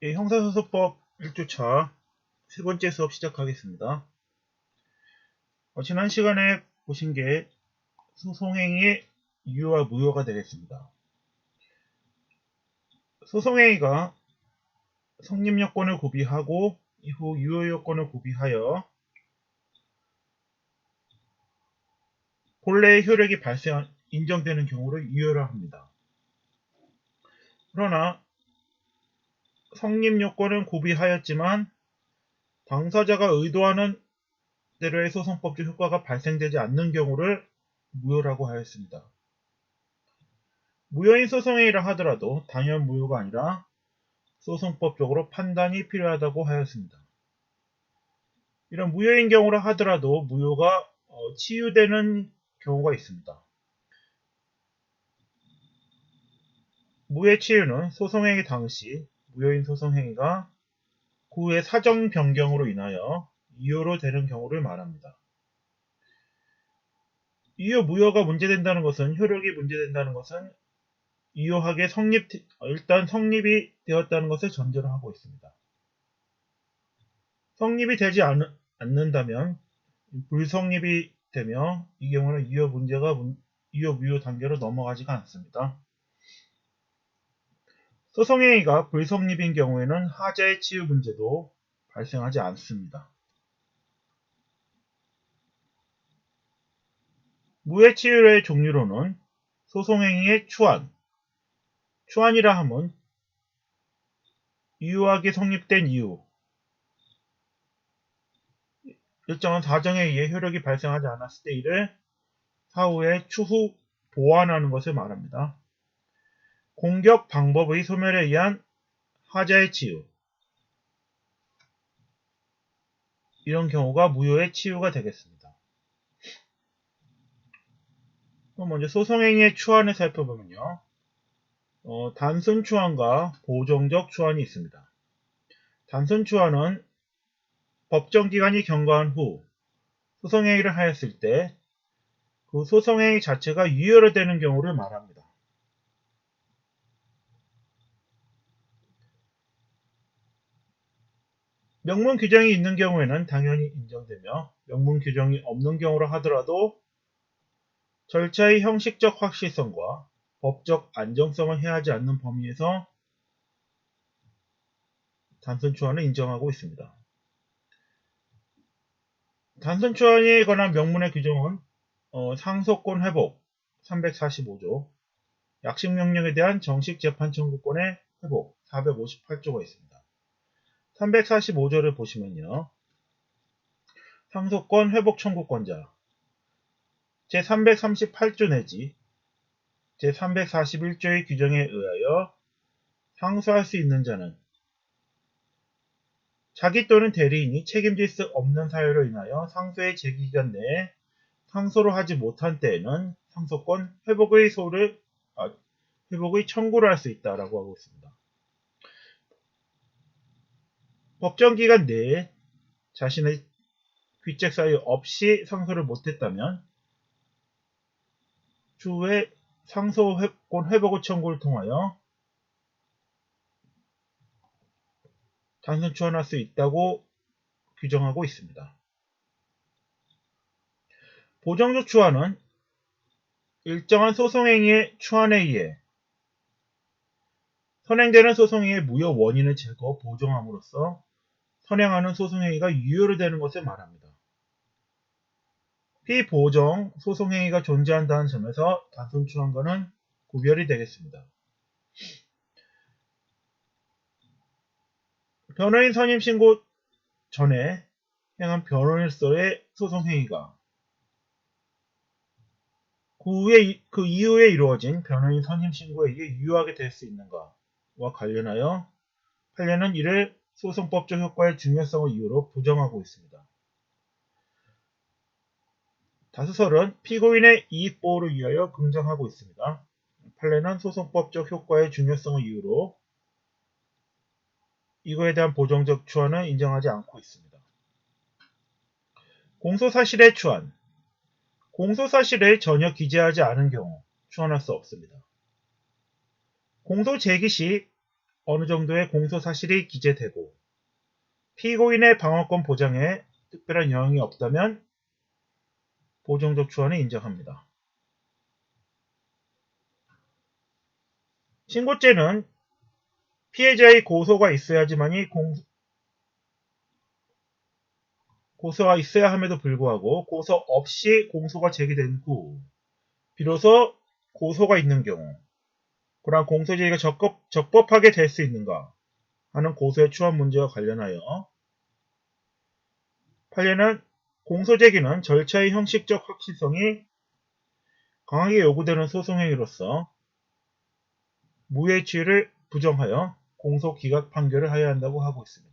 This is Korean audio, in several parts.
예, 형사소송법 1주차 세 번째 수업 시작하겠습니다. 어, 지난 시간에 보신 게 소송행위의 유효와 무효가 되겠습니다. 소송행위가 성립요건을 구비하고 이후 유효요건을 구비하여 본래의 효력이 발생, 인정되는 경우를 유효라 합니다. 그러나 성립 요건은 구비하였지만 당사자가 의도하는 대로의 소송법적 효과가 발생되지 않는 경우를 무효라고 하였습니다. 무효인 소송행위라 하더라도 당연 무효가 아니라 소송법적으로 판단이 필요하다고 하였습니다. 이런 무효인 경우라 하더라도 무효가 어, 치유되는 경우가 있습니다. 무효 치유는 소송행위 당시 무효인 소송 행위가 그 후에 사정 변경으로 인하여 이유로 되는 경우를 말합니다. 이유 무효가 문제된다는 것은 효력이 문제된다는 것은 유효하게 성립 일단 성립이 되었다는 것을 전제로 하고 있습니다. 성립이 되지 않, 않는다면 불성립이 되며 이 경우는 유효 문제가 유효 무효 단계로 넘어가지가 않습니다. 소송행위가 불성립인 경우에는 하자의 치유 문제도 발생하지 않습니다. 무해 치유의 종류로는 소송행위의 추한, 추한이라 함은 유효하게 성립된 이유, 일정한 사정에 의해 효력이 발생하지 않았을 때 이를 사후에 추후 보완하는 것을 말합니다. 공격 방법의 소멸에 의한 하자의 치유 이런 경우가 무효의 치유가 되겠습니다. 먼저 소송행위의 추안을 살펴보면요. 어, 단순 추안과 보정적 추안이 있습니다. 단순 추안은 법정기간이 경과한 후 소송행위를 하였을 때 그 소송행위 자체가 유효로 되는 경우를 말합니다. 명문 규정이 있는 경우에는 당연히 인정되며 명문 규정이 없는 경우라 하더라도 절차의 형식적 확실성과 법적 안정성을 해하지 않는 범위에서 단순 초안을 인정하고 있습니다. 단순 초안에 관한 명문의 규정은 어, 상속권 회복 345조, 약식 명령에 대한 정식 재판 청구권의 회복 458조가 있습니다. 345조를 보시면요. 상속권 회복 청구권자 제338조 내지 제341조의 규정에 의하여 상소할 수 있는 자는 자기 또는 대리인이 책임질 수 없는 사유로 인하여 상소의 제기기간 내에 상소를 하지 못한 때에는 상소권 회복의 소를 아, 회복의 청구를 할 수 있다라고 하고 있습니다. 법정 기간 내에 자신의 귀책 사유 없이 상소를 못했다면 추후에 상소권 회복의 청구를 통하여 단순 추원할 수 있다고 규정하고 있습니다. 보정적 추환은 일정한 소송행위의 추환에 의해 선행되는 소송행위의 무효 원인을 제거 보정함으로써 선행하는 소송행위가 유효로 되는 것을 말합니다. 피보정 소송행위가 존재한다는 점에서 단순 추원과는 구별이 되겠습니다. 변호인 선임 신고 전에 행한 변호인으로서의 소송행위가 그, 후에, 그 이후에 이루어진 변호인 선임 신고에 의해 유효하게 될 수 있는가와 관련하여 판례는 이를 소송법적 효과의 중요성을 이유로 부정하고 있습니다. 다수설은 피고인의 이익 보호를 위하여 긍정하고 있습니다. 판례는 소송법적 효과의 중요성을 이유로 이거에 대한 보정적 추안은 인정하지 않고 있습니다. 공소사실의 추안 공소사실을 전혀 기재하지 않은 경우 추안할 수 없습니다. 공소 제기 시 어느 정도의 공소 사실이 기재되고 피고인의 방어권 보장에 특별한 영향이 없다면 보정적 추원을 인정합니다. 신고죄는 피해자의 고소가 있어야지만이 공, 고소가 있어야 함에도 불구하고 고소 없이 공소가 제기된 후 비로소 고소가 있는 경우 그러한 공소 제기가 적법, 적법 하게 될 수 있는가 하는 고소의 추원 문제와 관련하여 판례는 공소 제기는 절차의 형식적 확실성이 강하게 요구되는 소송행위로서 취를 부정하여 공소 기각 판결을 하여야 한다고 하고 있습니다.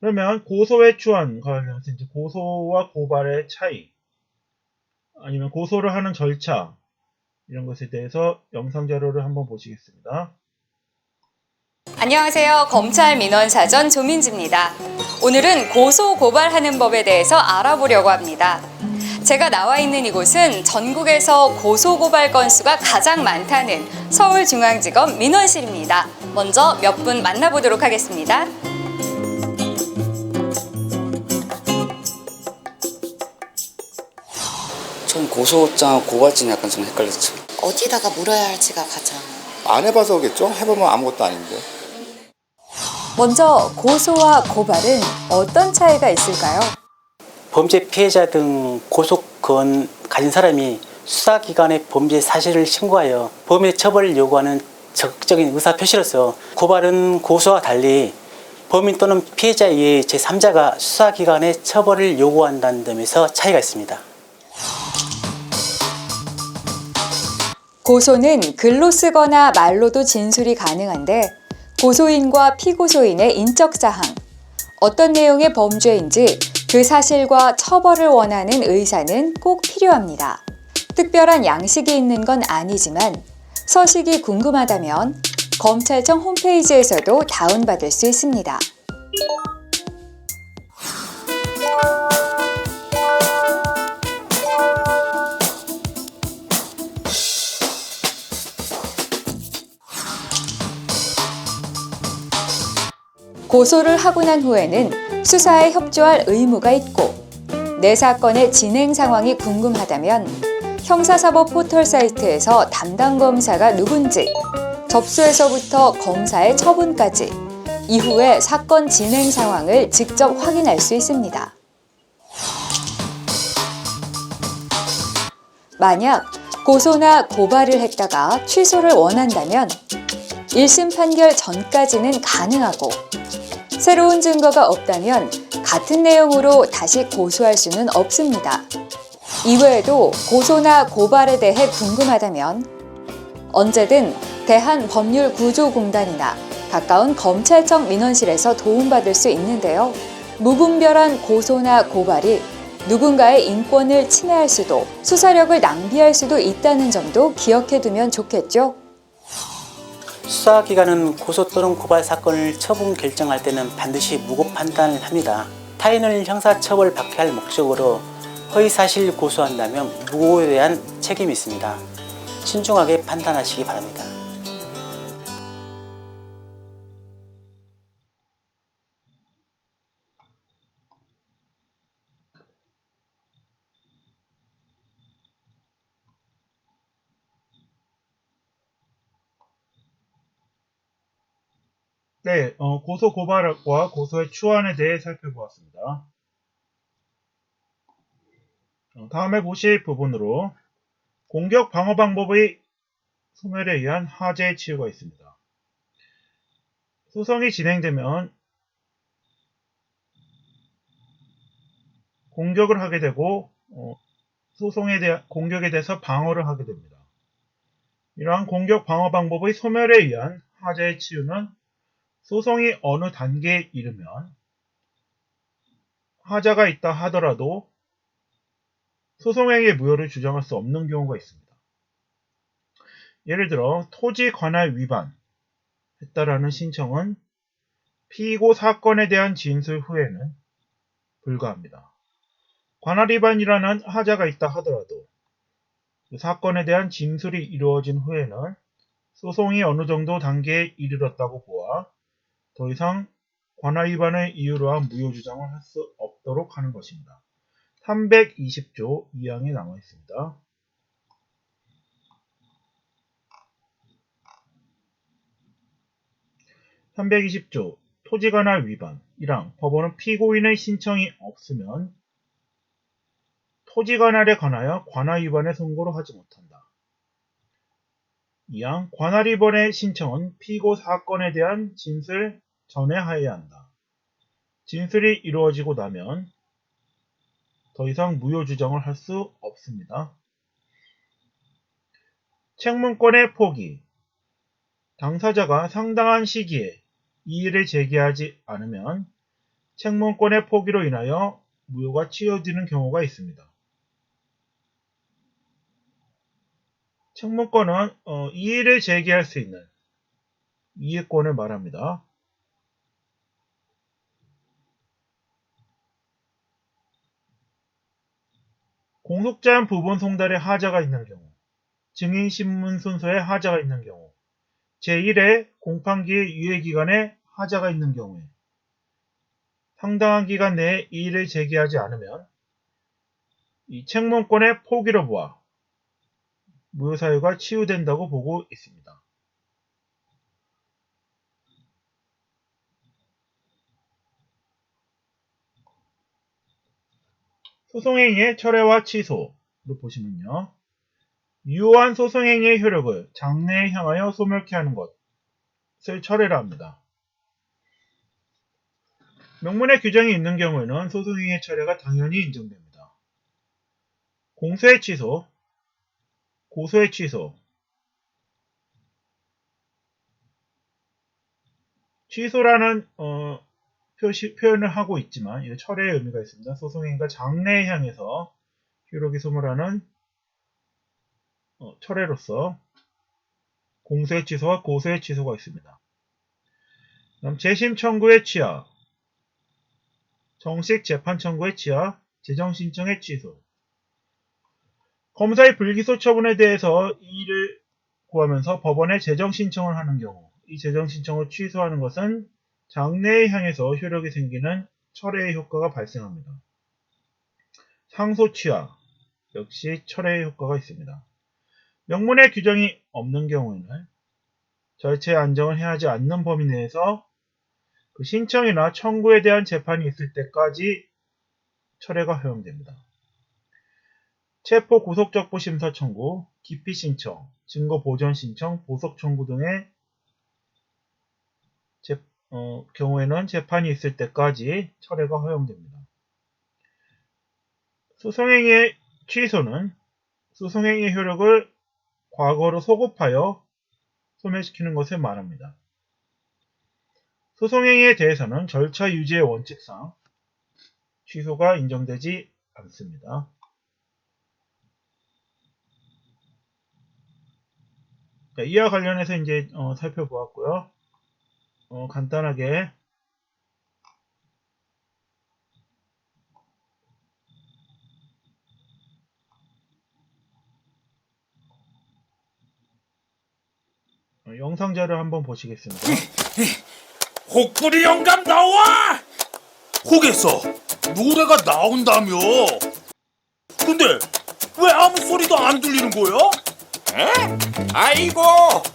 그러면 고소의 추원 관련해서 이제 고소와 고발의 차이 아니면 고소를 하는 절차 이런 것에 대해서 영상 자료를 한번 보시겠습니다. 안녕하세요. 검찰 민원 사전 조민지입니다. 오늘은 고소 고발하는 법에 대해서 알아보려고 합니다. 제가 나와 있는 이곳은 전국에서 고소 고발 건수가 가장 많다는 서울중앙지검 민원실입니다. 먼저 몇 분 만나보도록 하겠습니다. 고소장하고 고발증이 약간 좀 헷갈렸죠. 어디다가 물어야 할지가 가장 안 해봐서겠죠? 해보면 아무것도 아닌데. 먼저 고소와 고발은 어떤 차이가 있을까요? 범죄 피해자 등 고소권 가진 사람이 수사기관에 범죄 사실을 신고하여 범죄 처벌을 요구하는 적극적인 의사 표시로서 고발은 고소와 달리 범인 또는 피해자에 의해 제3자가 수사기관에 처벌을 요구한다는 점에서 차이가 있습니다. 고소는 글로 쓰거나 말로도 진술이 가능한데 고소인과 피고소인의 인적 사항, 어떤 내용의 범죄인지 그 사실과 처벌을 원하는 의사는 꼭 필요합니다. 특별한 양식이 있는 건 아니지만 서식이 궁금하다면 검찰청 홈페이지에서도 다운받을 수 있습니다. 고소를 하고 난 후에는 수사에 협조할 의무가 있고 내 사건의 진행 상황이 궁금하다면 형사사법 포털 사이트에서 담당 검사가 누군지 접수에서부터 검사의 처분까지 이후에 사건 진행 상황을 직접 확인할 수 있습니다. 만약 고소나 고발을 했다가 취소를 원한다면 1심 판결 전까지는 가능하고 새로운 증거가 없다면 같은 내용으로 다시 고소할 수는 없습니다. 이외에도 고소나 고발에 대해 궁금하다면 언제든 대한법률구조공단이나 가까운 검찰청 민원실에서 도움받을 수 있는데요. 무분별한 고소나 고발이 누군가의 인권을 침해할 수도 수사력을 낭비할 수도 있다는 점도 기억해 두면 좋겠죠. 수사기관은 고소 또는 고발 사건을 처분 결정할 때는 반드시 무고 판단을 합니다. 타인을 형사처벌 받게 할 목적으로 허위사실 고소한다면 무고에 대한 책임이 있습니다. 신중하게 판단하시기 바랍니다. 네, 어, 고소 고발과 고소의 추원에 대해 살펴보았습니다. 어, 다음에 보실 부분으로 공격 방어 방법의 소멸에 의한 하재의 치유가 있습니다. 소송이 진행되면 공격을 하게 되고 어, 소송에 대한 공격에 대해서 방어를 하게 됩니다. 이러한 공격 방어 방법의 소멸에 의한 하재의 치유는 소송이 어느 단계에 이르면 하자가 있다 하더라도 소송행위의 무효를 주장할 수 없는 경우가 있습니다. 예를 들어 토지 관할 위반 했다라는 신청은 피고 사건에 대한 진술 후에는 불가합니다. 관할 위반이라는 하자가 있다 하더라도 그 사건에 대한 진술이 이루어진 후에는 소송이 어느 정도 단계에 이르렀다고 보아 더 이상 관할 위반을 이유로 한 무효 주장을 할 수 없도록 하는 것입니다. 320조 2항에 나와 있습니다. (320조) 토지관할 위반 1항 법원은 피고인의 신청이 없으면 토지관할에 관하여 관할 위반의 선고를 하지 못한다. 2항 관할 위반의 신청은 피고 사건에 대한 진술 전에 하여야 한다. 진술이 이루어지고 나면 더 이상 무효 주장을 할 수 없습니다. 책문권의 포기 당사자가 상당한 시기에 이의를 제기하지 않으면 책문권의 포기로 인하여 무효가 치러지는 경우가 있습니다. 책문권은 어, 이의를 제기할 수 있는 이의권을 말합니다. 공속자한 부분 송달에 하자가 있는 경우, 증인신문 순서에 하자가 있는 경우, 제1회 공판기의 유예기간에 하자가 있는 경우에 상당한 기간 내에 이의를 제기하지 않으면 이 책문권의 포기로 보아 무효사유가 치유된다고 보고 있습니다. 소송행위의 철회와 취소로 보시면요. 유효한 소송행위의 효력을 장래에 향하여 소멸케 하는 것을 철회라 합니다. 명문의 규정이 있는 경우에는 소송행위의 철회가 당연히 인정됩니다. 공소의 취소, 고소의 취소, 취소라는 어, 표시, 표현을 하고 있지만 이 철회의 의미가 있습니다. 소송행위가 장래에 향해서 효력이 소멸하는 어, 철회로서 공소의 취소와 고소의 취소가 있습니다. 그럼 재심 청구의 취하, 정식 재판 청구의 취하, 재정 신청의 취소. 검사의 불기소 처분에 대해서 이의를 구하면서 법원에 재정 신청을 하는 경우, 이 재정 신청을 취소하는 것은 장래에 향해서 효력이 생기는 철회의 효과가 발생합니다. 상소 취하 역시 철회의 효과가 있습니다. 명문의 규정이 없는 경우에는 절차의 안정을 해하지 않는 범위 내에서 그 신청이나 청구에 대한 재판이 있을 때까지 철회가 허용됩니다. 체포 구속적부 심사 청구, 기피 신청, 증거 보전 신청, 보석 청구 등의 재, 어, 경우에는 재판이 있을 때까지 철회가 허용됩니다. 소송행위의 취소는 소송행위의 효력을 과거로 소급하여 소멸시키는 것을 말합니다. 소송행위에 대해서는 절차 유지의 원칙상 취소가 인정되지 않습니다. 자, 이와 관련해서 이제 어, 살펴보았고요. 어, 간단하게 어, 영상 자료 한번 보시겠습니다. 혹부리 영감 나와! 혹에서 노래가 나온다며. 근데 왜 아무 소리도 안 들리는 거야? 에? 아이고,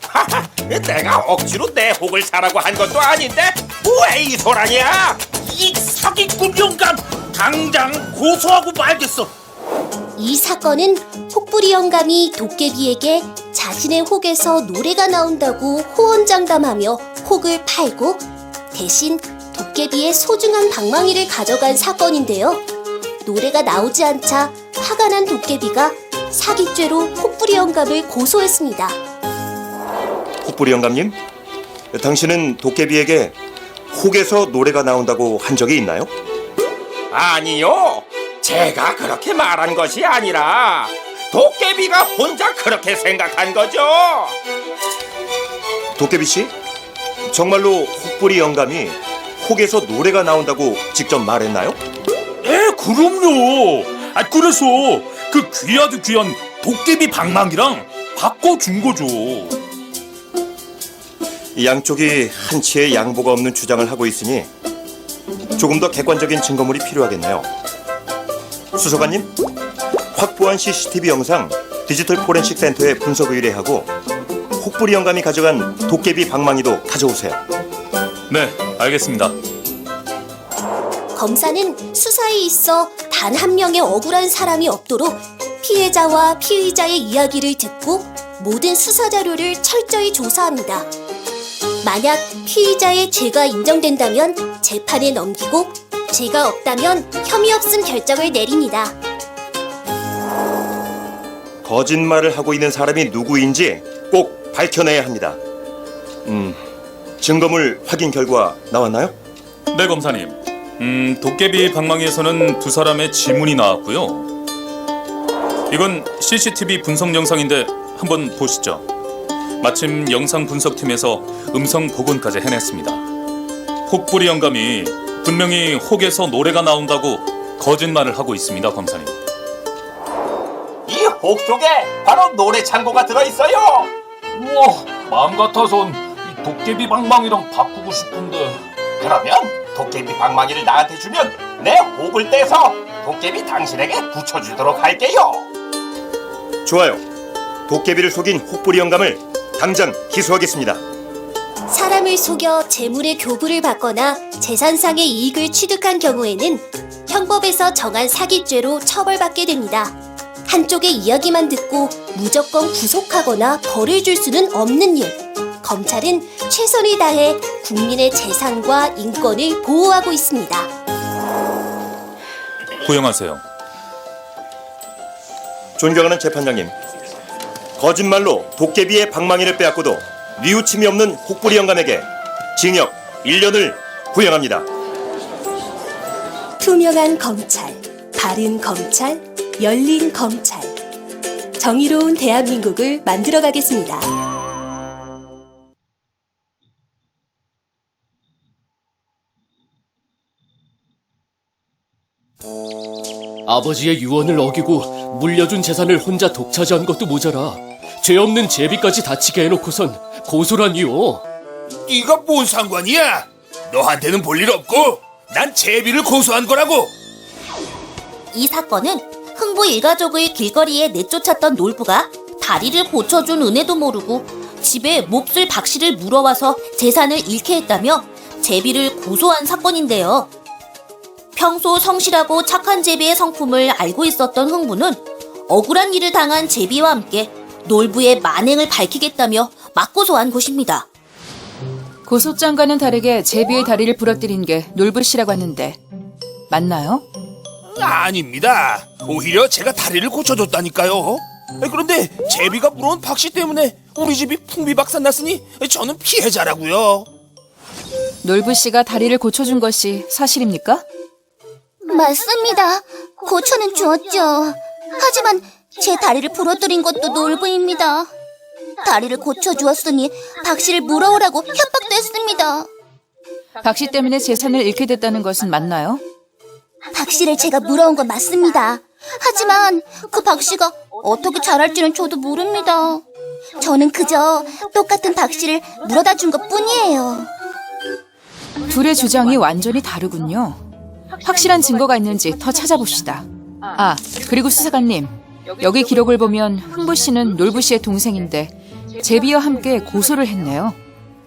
하하, 내가 억지로 내 혹을 사라고 한 것도 아닌데 왜이 소란이야? 이 사기꾼 영감 당장 고소하고 말겠어. 이 사건은 혹부리 영감이 도깨비에게 자신의 혹에서 노래가 나온다고 호언장담하며 혹을 팔고 대신 도깨비의 소중한 방망이를 가져간 사건인데요. 노래가 나오지 않자 화가 난 도깨비가 사기죄로 혹부리 영감을 고소했습니다. 혹부리 영감님, 당신은 도깨비에게 혹에서 노래가 나온다고 한 적이 있나요? 아니요, 제가 그렇게 말한 것이 아니라 도깨비가 혼자 그렇게 생각한 거죠. 도깨비 씨, 정말로 혹부리 영감이 혹에서 노래가 나온다고 직접 말했나요? 에, 그럼요. 아 그래서 그 귀하도 귀한 도깨비 방망이랑 바꿔 준 거죠. 이 양쪽이 한치의 양보가 없는 주장을 하고 있으니 조금 더 객관적인 증거물이 필요하겠네요. 수사관님, 확보한 CCTV 영상 디지털 포렌식 센터에 분석 의뢰하고 혹부리 영감이 가져간 도깨비 방망이도 가져오세요. 네, 알겠습니다. 검사는 수사에 있어 단 한 명의 억울한 사람이 없도록 피해자와 피의자의 이야기를 듣고 모든 수사 자료를 철저히 조사합니다. 만약 피의자의 죄가 인정된다면 재판에 넘기고 죄가 없다면 혐의 없음 결정을 내립니다. 거짓말을 하고 있는 사람이 누구인지 꼭 밝혀내야 합니다. 음, 증거물 확인 결과 나왔나요? 네, 검사님. 음, 도깨비 방망이에서는 두 사람의 지문이 나왔고요. 이건 CCTV 분석 영상인데 한번 보시죠. 마침 영상 분석팀에서 음성 복원까지 해냈습니다. 혹부리 영감이 분명히 혹에서 노래가 나온다고 거짓말을 하고 있습니다, 검사님. 이 혹 속에 바로 노래 창고가 들어있어요. 우와, 마음 같아선 이 도깨비 방망이랑 바꾸고 싶은데. 그러면 도깨비 방망이를 나한테 주면 내 혹을 떼서 도깨비 당신에게 붙여주도록 할게요. 좋아요. 도깨비를 속인 혹부리 영감을 당장 기소하겠습니다. 사람을 속여 재물의 교부를 받거나 재산상의 이익을 취득한 경우에는 형법에서 정한 사기죄로 처벌받게 됩니다. 한쪽의 이야기만 듣고 무조건 구속하거나 벌을 줄 수는 없는 일. 검찰은 최선을 다해 국민의 재산과 인권을 보호하고 있습니다. 구형하세요. 존경하는 재판장님, 거짓말로 도깨비의 방망이를 빼앗고도 뉘우침이 없는 혹부리 영감에게 징역 1년을 구형합니다. 투명한 검찰, 바른 검찰, 열린 검찰. 정의로운 대한민국을 만들어 가겠습니다. 아버지의 유언을 어기고 물려준 재산을 혼자 독차지한 것도 모자라 죄 없는 제비까지 다치게 해놓고선 고소라니요. 네가 뭔 상관이야? 너한테는 볼 일 없고 난 제비를 고소한 거라고. 이 사건은 흥부 일가족을 길거리에 내쫓았던 놀부가 다리를 고쳐준 은혜도 모르고 집에 몹쓸 박씨를 물어와서 재산을 잃게 했다며 제비를 고소한 사건인데요. 평소 성실하고 착한 제비의 성품을 알고 있었던 흥부는 억울한 일을 당한 제비와 함께 놀부의 만행을 밝히겠다며 맞고소한 것입니다. 고소장과는 다르게 제비의 다리를 부러뜨린 게 놀부 씨라고 하는데 맞나요? 아닙니다. 오히려 제가 다리를 고쳐줬다니까요. 그런데 제비가 물어온 박씨 때문에 우리 집이 풍비박산 났으니 저는 피해자라고요. 놀부 씨가 다리를 고쳐준 것이 사실입니까? 맞습니다. 고쳐는 주었죠. 하지만 제 다리를 부러뜨린 것도 놀부입니다. 다리를 고쳐주었으니 박 씨를 물어오라고 협박도 했습니다. 박 씨 때문에 재산을 잃게 됐다는 것은 맞나요? 박 씨를 제가 물어온 건 맞습니다. 하지만 그 박 씨가 어떻게 잘할지는 저도 모릅니다. 저는 그저 똑같은 박 씨를 물어다 준 것 뿐이에요. 둘의 주장이 완전히 다르군요. 확실한 증거가 있는지 더 찾아봅시다. 아, 그리고 수사관님. 여기 기록을 보면 흥부 씨는 놀부 씨의 동생인데 제비와 함께 고소를 했네요.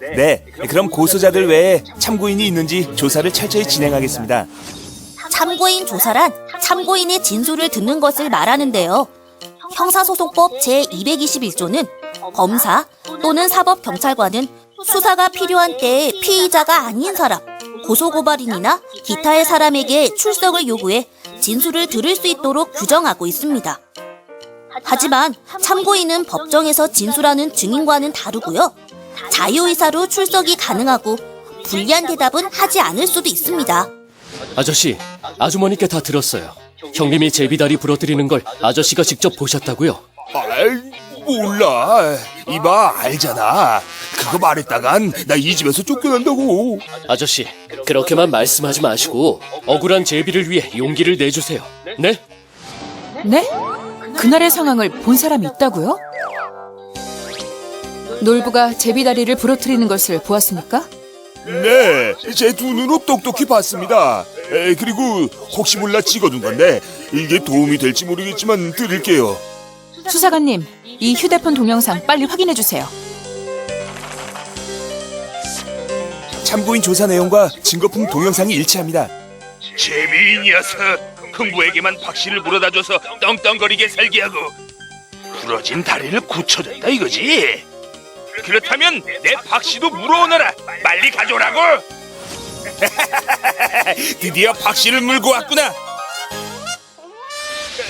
네, 그럼 고소자들 외에 참고인이 있는지 조사를 철저히 진행하겠습니다. 참고인 조사란 참고인의 진술을 듣는 것을 말하는데요. 형사소송법 제221조는 검사 또는 사법경찰관은 수사가 필요한 때에 피의자가 아닌 사람, 고소고발인이나 기타의 사람에게 출석을 요구해 진술을 들을 수 있도록 규정하고 있습니다. 하지만 참고인은 법정에서 진술하는 증인과는 다르고요. 자유의사로 출석이 가능하고 불리한 대답은 하지 않을 수도 있습니다. 아저씨, 아주머니께 다 들었어요. 형님이 제비다리 부러뜨리는 걸 아저씨가 직접 보셨다고요? 아이, 몰라. 이봐, 알잖아. 그거 말했다간 나 이 집에서 쫓겨난다고. 아저씨, 그렇게만 말씀하지 마시고 억울한 제비를 위해 용기를 내주세요. 네? 네? 그날의 상황을 본 사람이 있다고요? 놀부가 제비다리를 부러뜨리는 것을 보았습니까? 네, 제 두 눈으로 똑똑히 봤습니다. 에, 그리고 혹시 몰라 찍어둔 건데 이게 도움이 될지 모르겠지만 드릴게요. 수사관님, 이 휴대폰 동영상 빨리 확인해 주세요. 참고인 조사 내용과 증거품 동영상이 일치합니다. 이 녀석 흥부에게만 박씨를 물어다 줘서 떵떵거리게 살게 하고 부러진 다리를 고쳐준다 이거지? 그렇다면 내 박씨도 물어오너라 빨리 가져오라고 드디어 박씨를 물고 왔구나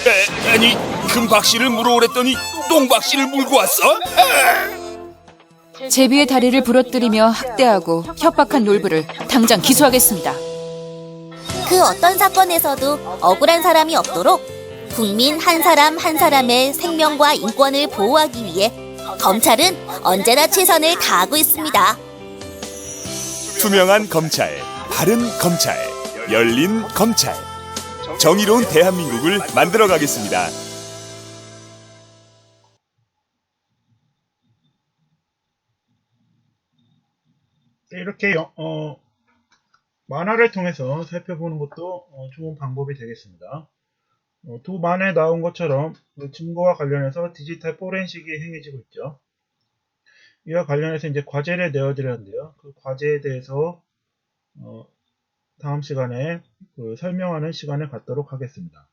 에, 아니 금 박씨를 물어오랬더니 똥 박씨를 물고 왔어? 제비의 다리를 부러뜨리며 학대하고 협박한 놀부를 당장 기소하겠습니다. 그 어떤 사건에서도 억울한 사람이 없도록 국민 한 사람 한 사람의 생명과 인권을 보호하기 위해 검찰은 언제나 최선을 다하고 있습니다. 투명한 검찰, 바른 검찰, 열린 검찰. 정의로운 대한민국을 만들어 가겠습니다. 이렇게 영- 어, 만화를 통해서 살펴보는 것도 어, 좋은 방법이 되겠습니다. 어, 두 만화에 나온 것처럼 그 증거와 관련해서 디지털 포렌식이 행해지고 있죠. 이와 관련해서 이제 과제를 내어드렸는데요. 그 과제에 대해서 어, 다음 시간에 그 설명하는 시간을 갖도록 하겠습니다.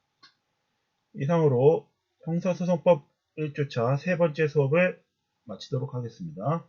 이상으로 형사소송법 1주차 세 번째 수업을 마치도록 하겠습니다.